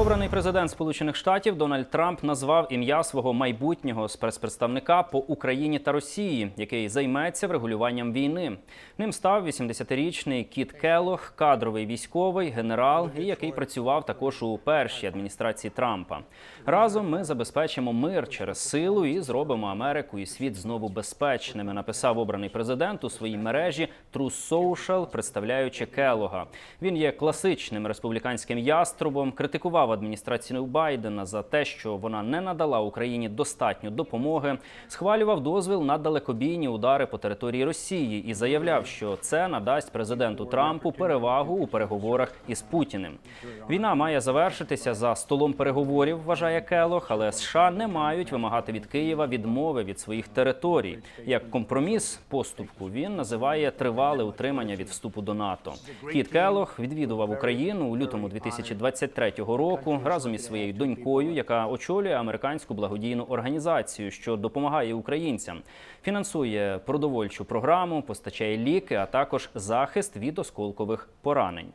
Обраний президент Сполучених Штатів Дональд Трамп назвав ім'я свого майбутнього спецпредставника по Україні та Росії, який займеться врегулюванням війни. Ним став 80-річний Кіт Келох, кадровий військовий генерал, і який працював також у першій адміністрації Трампа. Разом ми забезпечимо мир через силу і зробимо Америку і світ знову безпечними. Написав обраний президент у своїй мережі True Social, представляючи Келога. Він є класичним республіканським яструбом, критикував адміністрацію Байдена за те, що вона не надала Україні достатньо допомоги, схвалював дозвіл на далекобійні удари по території Росії і заявляв, що це надасть президенту Трампу перевагу у переговорах із Путіним. Війна має завершитися за столом переговорів, вважає Келох, але США не мають вимагати від Києва відмови від своїх територій. Як компроміс поступку він називає тривале утримання від вступу до НАТО. Кіт Келох відвідував Україну у лютому 2023 року разом із своєю донькою, яка очолює американську благодійну організацію, що допомагає українцям, фінансує продовольчу програму, постачає ліки, а також захист від осколкових поранень.